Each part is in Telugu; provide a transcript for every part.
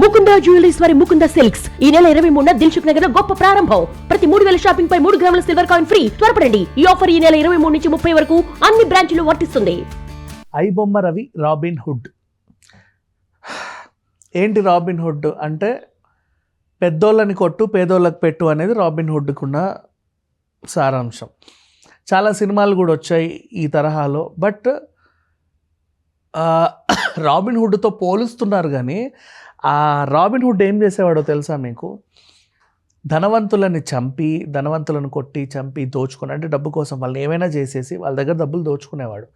ముకుంద జ్యువెలరీస్ వారి ముకుంద సిల్క్స్. ఈ నెల ఇరవై మూడున దిల్సుఖ్ నగర్లో గొప్ప ప్రారంభం. ప్రతి మూడు వేల షాపింగ్ పై మూడు గ్రాముల సిల్వర్ కాయిన్ ఫ్రీ. త్వరపడండి. ఈ ఆఫర్ ఈ నెల ఇరవై మూడు నుంచి ముప్పై వరకు అన్ని బ్రాంచ్లు వర్తిస్తుంది. IBomma Ravi Robin Hood. ఏంటి రాబిన్ హుడ్ అంటే పెద్దోళ్ళని కొట్టు పేదోళ్ళకి పెట్టు అనేది రాబిన్ హుడ్కున్న సారాంశం. చాలా సినిమాలు కూడా వచ్చాయి ఈ తరహాలో బట్ రాబిన్ హుడ్తో పోలుస్తున్నారు కానీ ఆ రాబిన్ హుడ్ ఏం చేసేవాడో తెలుసా మీకు? ధనవంతులని చంపి ధనవంతులను కొట్టి చంపి దోచుకుని అంటే డబ్బు కోసం వాళ్ళని ఏమైనా చేసేసి వాళ్ళ దగ్గర డబ్బులు దోచుకునేవాడు.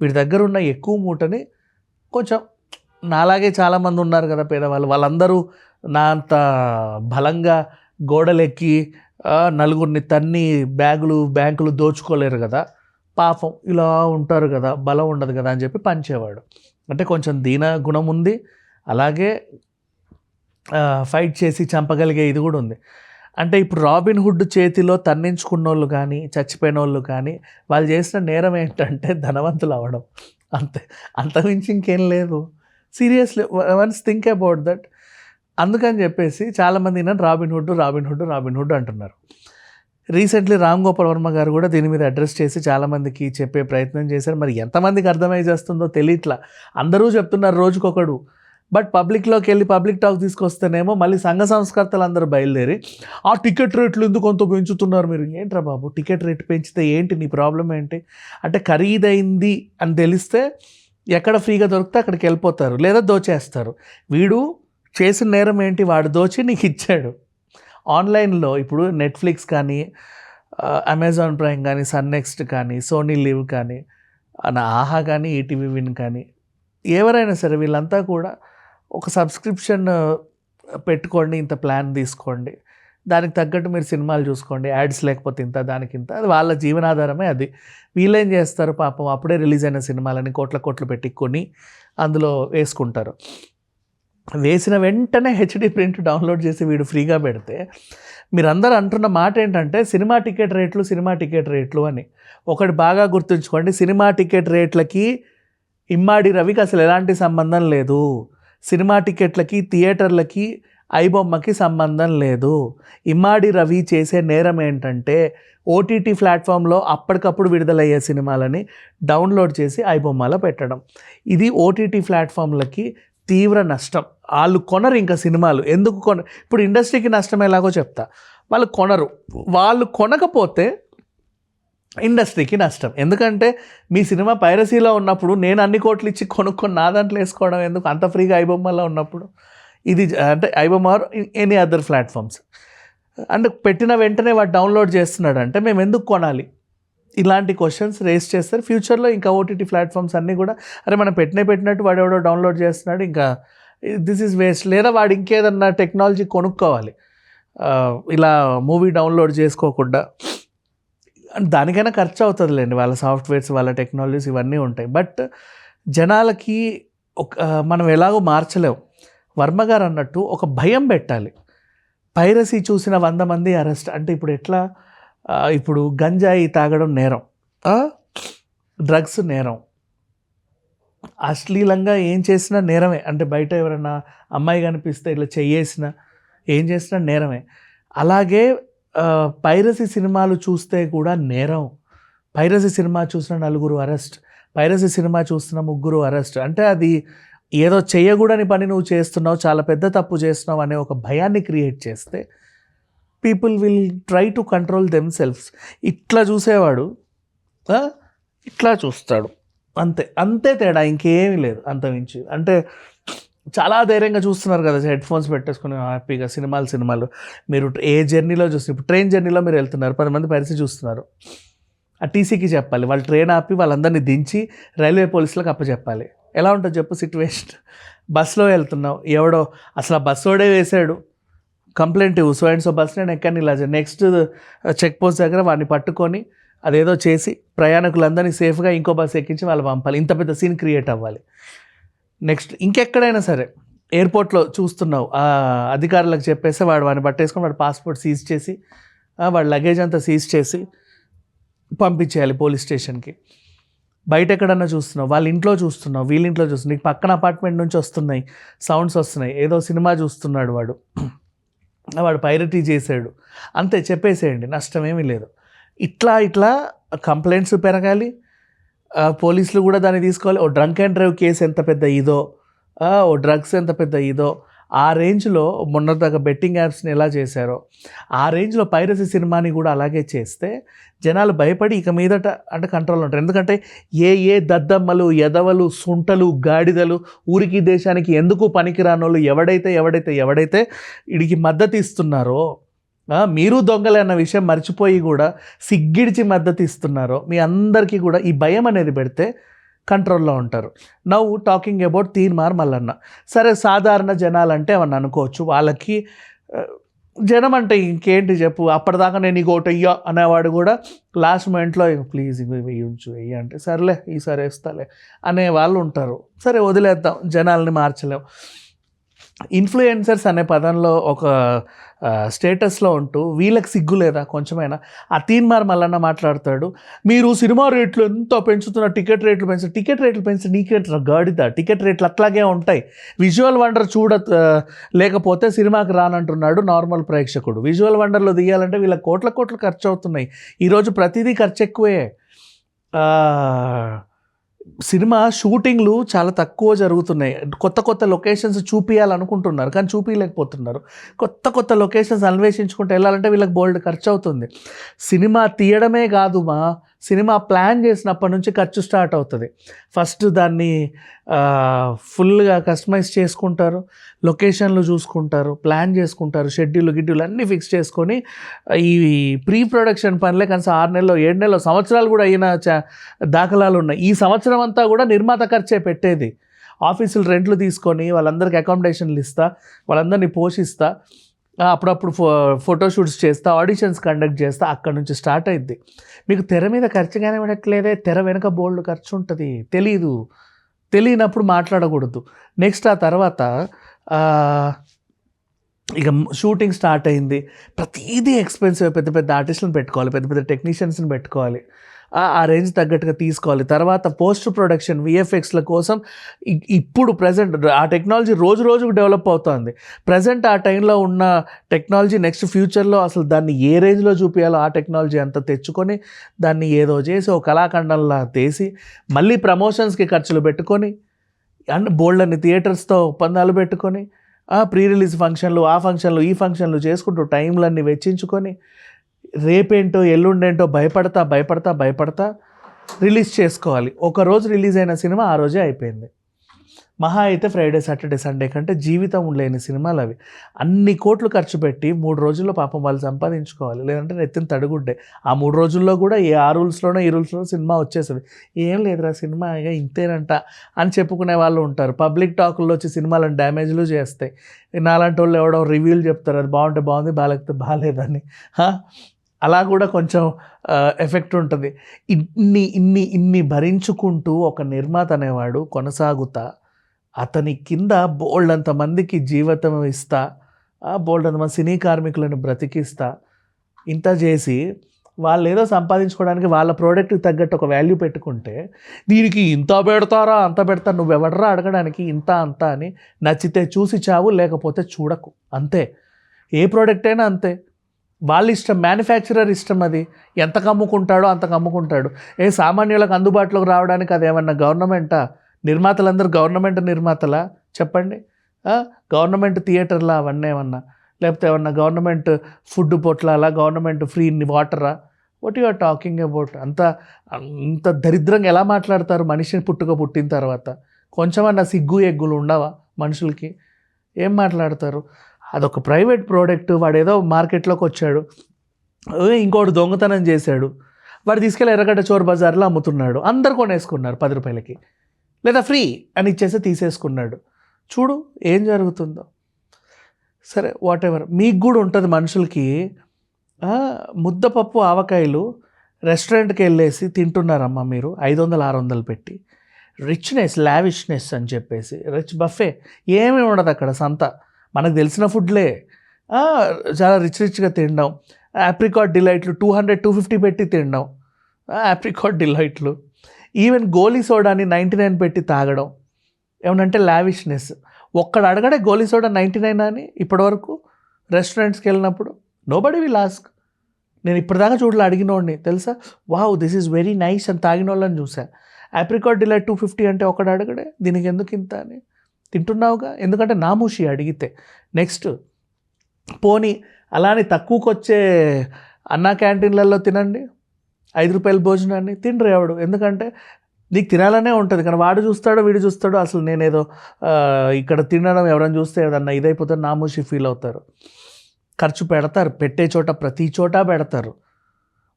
వీడి దగ్గర ఉన్న ఎక్కువ మూటని కొంచెం నాలాగే చాలామంది ఉన్నారు కదా పేదవాళ్ళు. వాళ్ళందరూ నా అంత బలంగా గోడలెక్కి నలుగురిని తన్ని బ్యాగులు బ్యాంకులు దోచుకోలేరు కదా. పాపం ఇలా ఉంటారు కదా బలం ఉండదు కదా అని చెప్పి పంచేవాడు. అంటే కొంచెం దీన గుణం ఉంది. అలాగే ఫైట్ చేసి చంపగలిగే ఇది కూడా ఉంది. అంటే ఇప్పుడు రాబిన్ హుడ్ చేతిలో తన్నించుకున్న వాళ్ళు కానీ చచ్చిపోయిన వాళ్ళు కానీ వాళ్ళు చేసిన నేరం ఏంటంటే ధనవంతులు అవ్వడం. అంతే. అంతమించి ఇంకేం లేదు. Seriously once think about that అందుకని చెప్పేసి చాలామంది నన్ను Robin Hood Robin Hood Robin Hood అంటున్నారు. రీసెంట్లీ రామ్ గోపాల్ వర్మ గారు కూడా దీని మీద అడ్రస్ చేసి చాలామందికి చెప్పే ప్రయత్నం చేశారు. మరి ఎంతమందికి అర్థమై చేస్తుందో తెలియట్లా. అందరూ చెప్తున్నారు రోజుకొకడు. బట్ పబ్లిక్లోకి వెళ్ళి పబ్లిక్ టాక్ తీసుకొస్తేనేమో మళ్ళీ సంఘ సంస్కర్తలు అందరూ బయలుదేరి ఆ టికెట్ రేట్లు ఎందుకు కొంత పెంచుతున్నారు మీరు? ఏంట్రా బాబు? టికెట్ రేట్ పెంచితే ఏంటి నీ ప్రాబ్లం ఏంటి? అంటే ఖరీదైంది అని తెలిస్తే ఎక్కడ ఫ్రీగా దొరికితే అక్కడికి వెళ్ళిపోతారు లేదా దోచేస్తారు. వీడు చేసిన నేరం ఏంటి? వాడు దోచి నీకు ఇచ్చాడు. ఆన్లైన్లో ఇప్పుడు నెట్ఫ్లిక్స్ కానీ అమెజాన్ ప్రైమ్ కానీ సన్ నెక్స్ట్ కానీ సోనీ లివ్ కానీ నా ఆహా కానీ ఈటీవీ విన్ కానీ ఎవరైనా సరే వీళ్ళంతా కూడా ఒక సబ్స్క్రిప్షన్ పెట్టుకోండి ఇంత ప్లాన్ తీసుకోండి. దానికి తగ్గట్టు మీరు సినిమాలు చూసుకోండి యాడ్స్ లేకపోతే ఇంత దానికి ఇంత. అది వాళ్ళ జీవనాధారమే అది. వీళ్ళేం చేస్తారు పాపం అప్పుడే రిలీజ్ అయిన సినిమాలని కోట్ల కోట్లు పెట్టి కొని అందులో వేసుకుంటారు. వేసిన వెంటనే హెచ్డి ప్రింట్ డౌన్లోడ్ చేసి వీడు ఫ్రీగా పెడితే మీరందరూ అంటున్న మాట ఏంటంటే సినిమా టికెట్ రేట్లు సినిమా టికెట్ రేట్లు అని. ఒకటి బాగా గుర్తుంచుకోండి సినిమా టికెట్ రేట్లకి ఇమ్మాడి రవికి అసలు ఎలాంటి సంబంధం లేదు. సినిమా టికెట్లకి థియేటర్లకి ఐబొమ్మకి సంబంధం లేదు. ఇమ్మాడి రవి చేసే నేరం ఏంటంటే ఓటీటీ ప్లాట్ఫామ్లో అప్పటికప్పుడు విడుదలయ్యే సినిమాలని డౌన్లోడ్ చేసి ఐబొమ్మలో పెట్టడం. ఇది ఓటీటీ ప్లాట్ఫామ్లకి తీవ్ర నష్టం. వాళ్ళు కొనరు ఇంకా సినిమాలు. ఎందుకు కొన? ఇప్పుడు ఇండస్ట్రీకి నష్టం ఎలాగో చెప్తా. వాళ్ళు కొనరు. వాళ్ళు కొనకపోతే ఇండస్ట్రీకి నష్టం. ఎందుకంటే మీ సినిమా పైరసీలో ఉన్నప్పుడు నేను అన్ని కోట్లు ఇచ్చి కొనుక్కొని నా దాంట్లో వేసుకోవడం ఎందుకు? అంత ఫ్రీగా ఐబొమ్మలో ఉన్నప్పుడు. ఇది అంటే iBomma or any other platforms. అంటే పెట్టిన వెంటనే వాడు డౌన్లోడ్ చేస్తున్నాడు అంటే మేము ఎందుకు కొనాలి? ఇలాంటి క్వశ్చన్స్ రేస్ చేస్తారు. ఫ్యూచర్లో ఇంకా ఓటీటీ ప్లాట్ఫామ్స్ అన్నీ కూడా అరే మనం పెట్టినే పెట్టినట్టు వాడు ఎవడో డౌన్లోడ్ చేస్తున్నాడు ఇంకా దిస్ ఈజ్ వేస్ట్. లేదా వాడు ఇంకేదన్నా టెక్నాలజీ కొనుక్కోవాలి. ఇలా మూవీ డౌన్లోడ్ చేసుకోకుండా దానికైనా ఖర్చు అవుతుందిలేండి వాళ్ళ సాఫ్ట్వేర్స్ వాళ్ళ టెక్నాలజీస్ ఇవన్నీ ఉంటాయి. బట్ జనాలకి ఒక మనం ఎలాగో మార్చలేము వర్మ గారు అన్నట్టు ఒక భయం పెట్టాలి. పైరసీ చూసిన వంద మంది అరెస్ట్ అంటే ఇప్పుడు ఎట్లా? ఇప్పుడు గంజాయి తాగడం నేరం. డ్రగ్స్ నేరం. అశ్లీలంగా ఏం చేసినా నేరమే. అంటే బయట ఎవరైనా అమ్మాయి కనిపిస్తే ఇట్లా చెయ్యేసినా ఏం చేసినా నేరమే. అలాగే పైరసీ సినిమాలు చూస్తే కూడా నేరం. పైరసీ సినిమా చూసిన నలుగురు అరెస్ట్. పైరసీ సినిమా చూస్తున్న ముగ్గురు అరెస్ట్. అంటే అది ఏదో చేయకూడని పని నువ్వు చేస్తున్నావు చాలా పెద్ద తప్పు చేస్తున్నావు అనే ఒక భయాన్ని క్రియేట్ చేస్తే people will try to control themselves ఇట్లా చూసేవాడు ఇట్లా చూస్తాడు. అంతే అంతే తేడా ఇంకేమీ లేదు అంత మించి అంటే చాలా ధైర్యంగా చూస్తున్నారు కదా హెడ్ ఫోన్స్ పెట్టేసుకుని హ్యాపీగా సినిమాలు సినిమాలు. మీరు ఏ జర్నీలో చూస్తే ఇప్పుడు ట్రైన్ జర్నీలో మీరు వెళ్తున్నారు పది మంది పరిస్థితి చూస్తున్నారు. ఆ టీసీకి చెప్పాలి వాళ్ళు ట్రైన్ ఆపి వాళ్ళందరినీ దించి రైల్వే పోలీసులకు అప్పచెప్పాలి. ఎలా ఉంటుంది చెప్పు సిట్యువేషన్ బస్సులో వెళ్తున్నావు ఎవడో అసలు ఆ బస్సోడే వేసాడు కంప్లైంట్ ఇవ్వు సో అండ్ సో బస్ నేను ఎక్కడ ఇలా నెక్స్ట్ చెక్ పోస్ట్ దగ్గర వాడిని పట్టుకొని అదేదో చేసి ప్రయాణికులందరినీ సేఫ్గా ఇంకో బస్సు ఎక్కించి వాళ్ళు పంపాలి. ఇంత పెద్ద సీన్ క్రియేట్ అవ్వాలి. నెక్స్ట్ ఇంకెక్కడైనా సరే ఎయిర్పోర్ట్లో చూస్తున్నావు అధికారులకు చెప్పేసి వాడు వాడిని పట్టేసుకొని వాడు పాస్పోర్ట్ సీజ్ చేసి వాడు లగేజ్ అంతా సీజ్ చేసి పంపించేయాలి పోలీస్ స్టేషన్కి. బయట ఎక్కడన్నా చూస్తున్నావు వాళ్ళ ఇంట్లో చూస్తున్నావు వీళ్ళ ఇంట్లో చూస్తున్నావు నీకు పక్కన అపార్ట్మెంట్ నుంచి వస్తున్నాయి సౌండ్స్ వస్తున్నాయి ఏదో సినిమా చూస్తున్నాడు వాడు. వాడు పైరటీ చేశాడు. అంతే చెప్పేసేయండి నష్టమేమీ లేదు. ఇట్లా ఇట్లా కంప్లైంట్స్ పెరగాలి పోలీసులు కూడా దాన్ని తీసుకోవాలి. ఓ డ్రంక్ అండ్ డ్రైవ్ కేసు ఎంత పెద్ద ఇదో? ఓ డ్రగ్స్ ఎంత పెద్ద ఇదో? ఆ రేంజ్లో మొన్నదాకా బెట్టింగ్ యాప్స్ని ఎలా చేశారో? ఆ రేంజ్లో పైరసీ సినిమాని కూడా అలాగే చేస్తే జనాలు భయపడి ఇక మీదట అంటే కంట్రోల్ ఉంటారు. ఎందుకంటే ఏ ఏ దద్దమ్మలు ఎదవలు సుంటలు గాడిదలు ఊరికి దేశానికి ఎందుకు పనికిరానోళ్ళు ఎవడైతే ఎవడైతే ఎవడైతే వీడికి మద్దతు ఇస్తున్నారో మీరు దొంగలే అన్న విషయం మర్చిపోయి కూడా సిగ్గిడిచి మద్దతు ఇస్తున్నారో మీ అందరికీ కూడా ఈ భయం అనేది పెడితే కంట్రోల్లో ఉంటారు. నవ్వు టాకింగ్ అబౌట్ తీన్మార్ మల్లన్న. సరే సాధారణ జనాలు అంటే అనుకోవచ్చు. వాళ్ళకి జనం అంటే ఇంకేంటి చెప్పు? అప్పటిదాకా నేను నీకు ఒకటి అయ్యా అనేవాడు కూడా లాస్ట్ మూమెంట్లో ప్లీజ్ ఇవి వెయ్యి వెయ్యి అంటే సర్లే ఈసారి వేస్తాలే అనే వాళ్ళు ఉంటారు. సరే వదిలేద్దాం. జనాల్ని మార్చలేం. ఇన్ఫ్లుయెన్సర్స్ అనే పదంలో ఒక స్టేటస్లో ఉంటూ వీళ్ళకి సిగ్గు లేదా? కొంచెమైనా. ఆ తీన్మార్ మల్లన్న మాట్లాడతాడు. మీరు సినిమా రేట్లు ఎంత పెంచుతున్న టికెట్ రేట్లు పెంచు టికెట్ రేట్లు పెంచి నీకే గాడిద. టికెట్ రేట్లు అట్లాగే ఉంటాయి. విజువల్ వండర్ చూడ లేకపోతే సినిమాకి రానంటున్నాడు నార్మల్ ప్రేక్షకుడు. విజువల్ వండర్లో దిగాలంటే వీళ్ళ కోట్ల కోట్లు ఖర్చు అవుతున్నాయి ఈరోజు ప్రతిదీ ఖర్చు ఎక్కువే సినిమా షూటింగ్లు చాలా తక్కువ జరుగుతున్నాయి. కొత్త కొత్త లొకేషన్స్ చూపించాలనుకుంటున్నారు కానీ చూపించలేకపోతున్నారు కొత్త కొత్త లొకేషన్స్ అన్వేషించుకుంటూ వెళ్ళాలంటే వీళ్ళకి బోల్డ్ ఖర్చు అవుతుంది సినిమా తీయడమే కాదు మా సినిమా ప్లాన్ చేసినప్పటి నుంచి ఖర్చు స్టార్ట్ అవుతుంది. ఫస్ట్ దాన్ని ఫుల్గా కస్టమైజ్ చేసుకుంటారు లొకేషన్లు చూసుకుంటారు ప్లాన్ చేసుకుంటారు షెడ్యూల్ గిడ్యూల్ అన్నీ ఫిక్స్ చేసుకొని ఈ ప్రీ ప్రొడక్షన్ పనులే కనీసం ఆరు నెలలో ఏడు నెలలో సంవత్సరాలు కూడా అయిన చా దాఖలాలు ఉన్నాయి. ఈ సంవత్సరం అంతా కూడా నిర్మాత ఖర్చే పెట్టేది. ఆఫీసులు రెంట్లు తీసుకొని వాళ్ళందరికీ అకామిడేషన్లు ఇస్తా వాళ్ళందరినీ పోషిస్తా. అప్పుడప్పుడు ఫో ఫోటోషూట్స్ చేస్తా ఆడిషన్స్ కండక్ట్ చేస్తా అక్కడ నుంచి స్టార్ట్ అయింది మీకు తెర మీద ఖర్చు పడట్లేదే తెర వెనక బోల్డ్ ఖర్చు ఉంటుంది తెలీదు. తెలియనప్పుడు మాట్లాడకూడదు. నెక్స్ట్ ఆ తర్వాత ఇక షూటింగ్ స్టార్ట్ అయింది. ప్రతిదీ ఎక్స్పెన్సివ్ పెద్ద పెద్ద ఆర్టిస్టులను పెట్టుకోవాలి పెద్ద పెద్ద టెక్నీషియన్స్ని పెట్టుకోవాలి. ఆ- రేంజ్ తగ్గట్టుగా తీసుకోవాలి. తర్వాత పోస్ట్ ప్రొడక్షన్ విఎఫ్ఎక్స్ల కోసం ఇప్పుడు ప్రజెంట్ ఆ టెక్నాలజీ రోజు రోజుకు డెవలప్ అవుతుంది. ప్రజెంట్ ఆ టైంలో ఉన్న టెక్నాలజీ నెక్స్ట్ ఫ్యూచర్లో అసలు దాన్ని ఏ రేంజ్లో చూపించాలో ఆ టెక్నాలజీ అంతా తెచ్చుకొని దాన్ని ఏదో చేసి ఒక కళాఖండంలా తీసి మళ్ళీ ప్రమోషన్స్కి ఖర్చులు పెట్టుకొని అండ్ బోల్డ్ అన్ని థియేటర్స్తో ఒప్పందాలు పెట్టుకొని ప్రీ రిలీజ్ ఫంక్షన్లు ఆ ఫంక్షన్లు ఈ ఫంక్షన్లు చేసుకుంటూ టైంలన్నీ వెచ్చించుకొని రేపేంటో ఎల్లుండేంటో భయపడతా భయపడతా భయపడతా రిలీజ్ చేసుకోవాలి. ఒక రోజు రిలీజ్ అయిన సినిమా ఆ రోజే అయిపోయింది. మహా అయితే ఫ్రైడే సాటర్డే సండే కంటే జీవితం లేని సినిమాలు అవి. అన్ని కోట్లు ఖర్చు పెట్టి మూడు రోజుల్లో పాపం వాళ్ళు సంపాదించుకోవాలి. లేదంటే నెత్తిన తడుగుడ్డే. ఆ మూడు రోజుల్లో కూడా ఏ ఆ రూల్స్లోనో ఈ రూల్స్లోనో సినిమా వచ్చేస్తుంది. ఏం లేదురా సినిమా ఇక ఇంతేనంట అని చెప్పుకునే వాళ్ళు ఉంటారు. పబ్లిక్ టాకుల్లో వచ్చి సినిమాలను డ్యామేజ్లు చేస్తాయి. నాలాంటి వాళ్ళు ఎవడో రివ్యూలు చెప్తారు. అది బాగుంటే బాగుంది బాగాలేకపోతే బాగాలేదని. అలా కూడా కొంచెం ఎఫెక్ట్ ఉంటుంది. ఇన్ని ఇన్ని ఇన్ని భరించుకుంటూ ఒక నిర్మాత అనేవాడు కొనసాగుతా అతని కింద బోల్డ్ మందికి జీవితం ఇస్తా ఆ బోల్డ్ మంది సినీ కార్మికులను బ్రతికిస్తా ఇంత చేసి వాళ్ళు ఏదో సంపాదించుకోవడానికి వాళ్ళ ప్రోడక్ట్కి తగ్గట్టు ఒక వాల్యూ పెట్టుకుంటే దీనికి ఇంత పెడతారా అంత పెడతా నువ్వెవడరా అడగడానికి ఇంత అంత అని నచ్చితే చూసి చావు లేకపోతే చూడకు. అంతే. ఏ ప్రోడక్ట్ అయినా అంతే. వాళ్ళ ఇష్టం మ్యానుఫ్యాక్చరర్ ఇష్టం అది. ఎంత కమ్ముకుంటాడో అంత కమ్ముకుంటాడు. ఏ సామాన్యులకు అందుబాటులోకి రావడానికి అది ఏమన్నా గవర్నమెంటా? నిర్మాతలందరూ గవర్నమెంట్ నిర్మాతలా? చెప్పండి. గవర్నమెంట్ థియేటర్లా అవన్నీ ఏమన్నా? లేకపోతే ఏమన్నా గవర్నమెంట్ ఫుడ్ పొట్లాలా? Government free వాటరా? What you are talking about అంత అంత దరిద్రంగా ఎలా మాట్లాడతారు మనిషిని పుట్టుక పుట్టిన తర్వాత? కొంచెమన్నా సిగ్గు ఎగ్గులు ఉండవా మనుషులకి? ఏం మాట్లాడతారు? అదొక ప్రైవేట్ ప్రోడక్ట్ వాడు ఏదో మార్కెట్లోకి వచ్చాడు. ఇంకోటి దొంగతనం చేశాడు. వాడు తీసుకెళ్ళి ఎర్రగడ్డ చోర్ బజార్లో అమ్ముతున్నాడు. అందరు కొనేసుకున్నారు పది రూపాయలకి. లేదా ఫ్రీ అని ఇచ్చేసి తీసేసుకున్నాడు. చూడు ఏం జరుగుతుందో. సరే వాట్ ఎవర్ మీకు కూడా ఉంటుంది మనుషులకి ముద్దపప్పు ఆవకాయలు రెస్టారెంట్కి వెళ్ళేసి తింటున్నారమ్మా మీరు. ఐదు వందలు ఆరు వందలు పెట్టి. రిచ్నెస్ లావిష్నెస్ అని చెప్పేసి. రిచ్ బఫే ఏమీ ఉండదు అక్కడ సంత. మనకు తెలిసిన ఫుడ్లే. చాలా రిచ్ రిచ్గా తినడం ఆప్రికాట్ డిలైట్లు టూ హండ్రెడ్ టూ ఫిఫ్టీ పెట్టి తినడం ఆప్రికాట్ డిలైట్లు ఈవెన్ గోలీ సోడాని నైంటీ నైన్ పెట్టి తాగడం. ఏమనంటే లావిష్నెస్ ఒక్కడ అడగడే గోలీ సోడా నైంటీ నైన్ అని ఇప్పటివరకు రెస్టారెంట్స్కి వెళ్ళినప్పుడు నో బడీ విల్ ఆస్క్ నేను ఇప్పటిదాకా చూడలే అడిగినోడిని. తెలుసా? Wow this is very nice అని తాగిన వాళ్ళని చూసా. ఆప్రికాట్ డిలైట్ టూ ఫిఫ్టీ అంటే ఒకడు అడగడే దీనికి ఎందుకు ఇంత అని. తింటున్నావుగా? ఎందుకంటే నామూషి అడిగితే. నెక్స్ట్ పోనీ అలానే తక్కువకి వచ్చే అన్నా క్యాంటీన్లలో తినండి. ఐదు రూపాయల భోజనాన్ని తినరు ఎవడు? ఎందుకంటే నీకు తినాలనే ఉంటుంది. కానీ వాడు చూస్తాడో వీడు చూస్తాడో అసలు నేనేదో ఇక్కడ తినడం ఎవరైనా చూస్తే ఏదన్నా ఇదైపోతే నామూషి ఫీల్ అవుతారు. ఖర్చు పెడతారు. పెట్టే చోట ప్రతి చోట పెడతారు.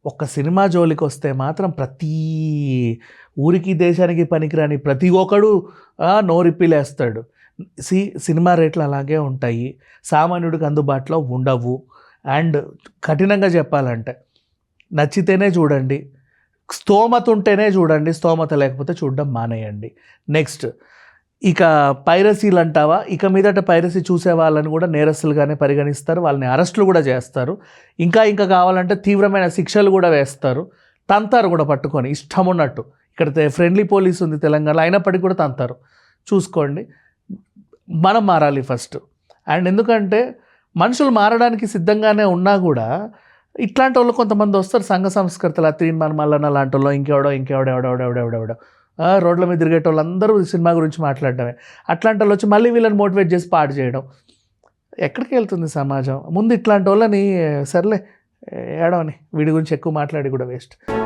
ఒక్క సినిమా జోలికి వస్తే మాత్రం ప్రతి ఊరికి దేశానికి పనికిరాని ప్రతి ఒక్కడు నోరిప్పిలేస్తాడు. సి సినిమా రేట్లు అలాగే ఉంటాయి. సామాన్యుడికి అందుబాటులో ఉండవు. అండ్ కఠినంగా చెప్పాలంటే నచ్చితేనే చూడండి. స్తోమత ఉంటేనే చూడండి. స్తోమత లేకపోతే చూడడం మానేయండి. నెక్స్ట్ ఇక పైరసీలు అంటావా ఇక మీదట పైరసీ చూసే వాళ్ళని కూడా నేరస్తులుగానే పరిగణిస్తారు. వాళ్ళని అరెస్టులు కూడా చేస్తారు. ఇంకా ఇంకా కావాలంటే తీవ్రమైన శిక్షలు కూడా వేస్తారు. తంతారు కూడా పట్టుకొని ఇష్టం ఉన్నట్టు ఇక్కడ ఫ్రెండ్లీ పోలీస్ ఉంది తెలంగాణలో అయినప్పటికీ కూడా తంతారు. చూసుకోండి. మనం మారాలి ఫస్ట్. అండ్ ఎందుకంటే మనుషులు మారడానికి సిద్ధంగానే ఉన్నా కూడా ఇట్లాంటి వాళ్ళు కొంతమంది వస్తారు సంఘ సంస్కృతులు అత్రీన్ మన మల్లన్న లాంటి వాళ్ళు ఇంకెవడో ఇంకెవడో ఎవడో ఎవడో ఎవడో. రోడ్ల మీద తిరిగే వాళ్ళందరూ సినిమా గురించి మాట్లాడటమే అట్లాంటి వాళ్ళు వచ్చి మళ్ళీ వీళ్ళని మోటివేట్ చేసి పాడు చేయడం. ఎక్కడికి వెళ్తుంది సమాజం? ముందు ఇట్లాంటి వాళ్ళని సర్లే ఏడవని వీడి గురించి ఎక్కువ మాట్లాడి కూడా వేస్ట్.